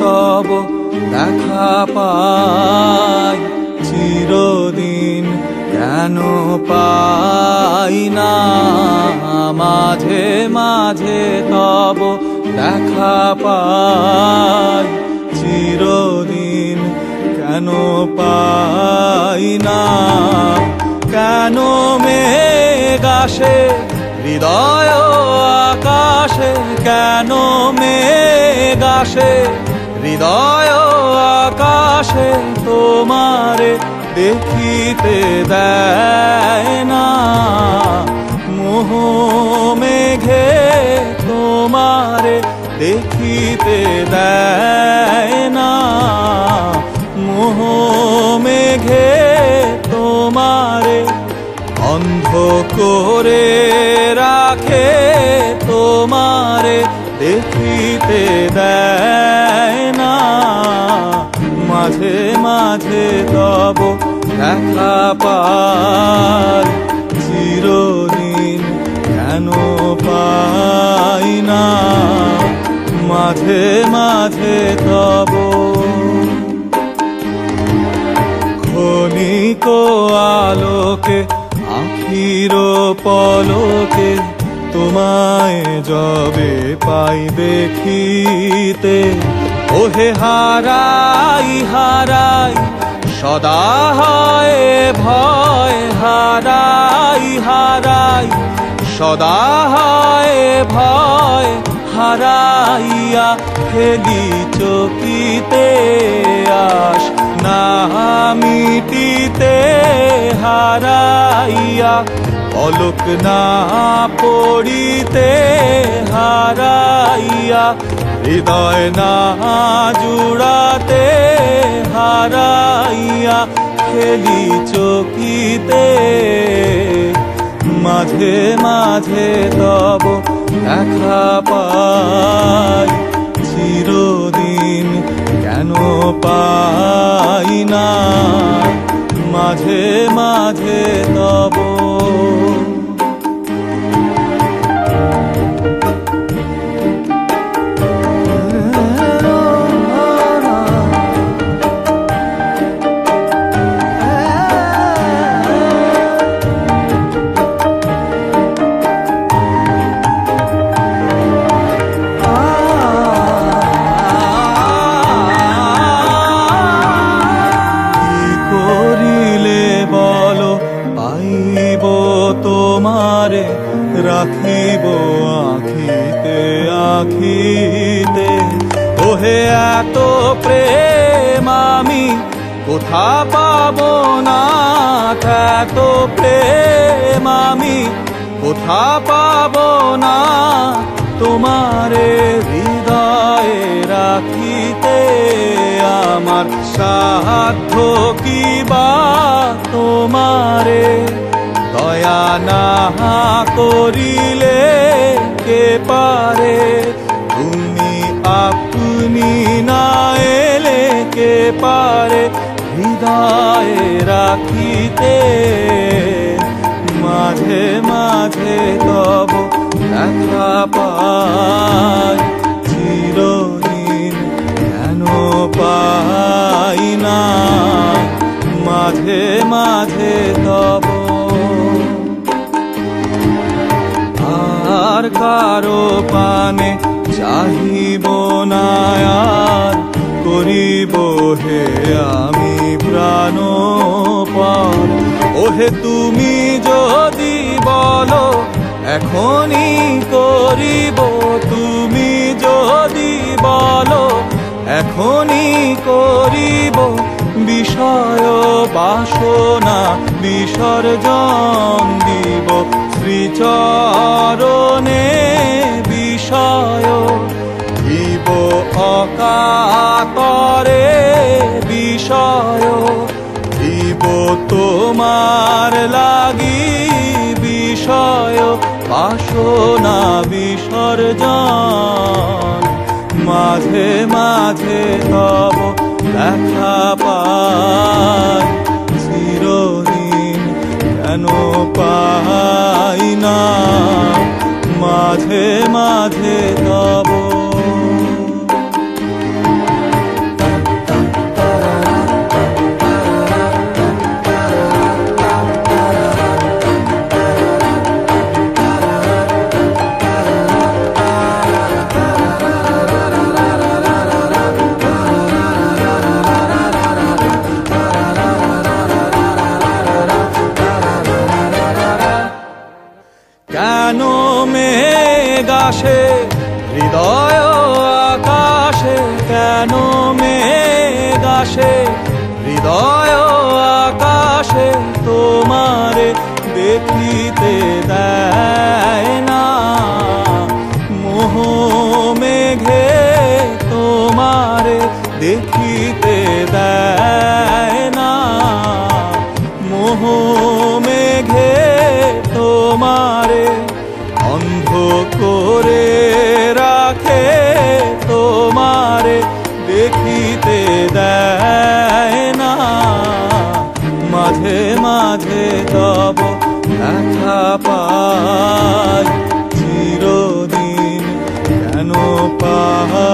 তব দেখা পাই, চিরদিন কেন পাই না? মাঝে মাঝে তব দেখা পাই, চিরদিন কেন পাই না? কেন মেঘ আসে, হৃদয় আকাশে, কেন আসে হৃদয় আকাশে তোমারে দেখিতে দেয় না। মোহ মেঘে তোমারে দেখিতে দেয় না। মোহ মেঘে তোমারে অন্ধ করে রাখে, তোমারে দেখিতে তব দেখা পাই চিরদিন কেন পাই না? মাঝে মাঝে তব ক্ষণিক আলোকে, আখির পলকে তোমায় যবে পাই দেখিতে। ওহে হারাই হারাই সদা হয় ভয়, হারাই হারাই। সদা হয় ভয়, হারাইয়া ফেলি চকিতে আস, না মিটিতে হারাইয়া। পলক না পড়িতে হারাইয়া হৃদয় না জুড়াতে হারাইয়া খেলি চকিতে। মাঝে মাঝে তব দেখা পাই, চিরদিন কেন পাই না। মাঝে মাঝে তব রাখিব আখিতে আখিতে। ওহে, এত প্রেম আমি কোথা পাব না? এত প্রেম আমি কোথা পাব না? তোমারে হৃদয়ে রাখিতে আমার সাধ্য কি বা তোমারে? দয়া না করিলে কে পারে? তুমি আপনি না এলে কে পারে? হৃদয়ে রাখিতে মাঝে মাঝে তব দেখা পাই চিরদিন কেন পাই না? মাঝে কারও পানে চাহিব না করিব হে আমি প্রাণ ওহে তুমি যদি বলো, এখনই করিব। তুমি যদি বলো, এখনই করিব। বিষয় বাসনা বিসর্জন দিব। শ্রীচরণে বিষয় দিব অকাতরে বিষয় দিব তোমার লাগি বিষয় বাসনা বিসর্জন। মাঝে মাঝে তব দেখা পাই চিরদিন কেন না মাঝে মাঝে তব আসে হৃদয় আকাশে কেন মেঘ আসে? হৃদয় দেখিতে দেয় না। মাঝে মাঝে তব দেখা পাই চিরদিন কেন না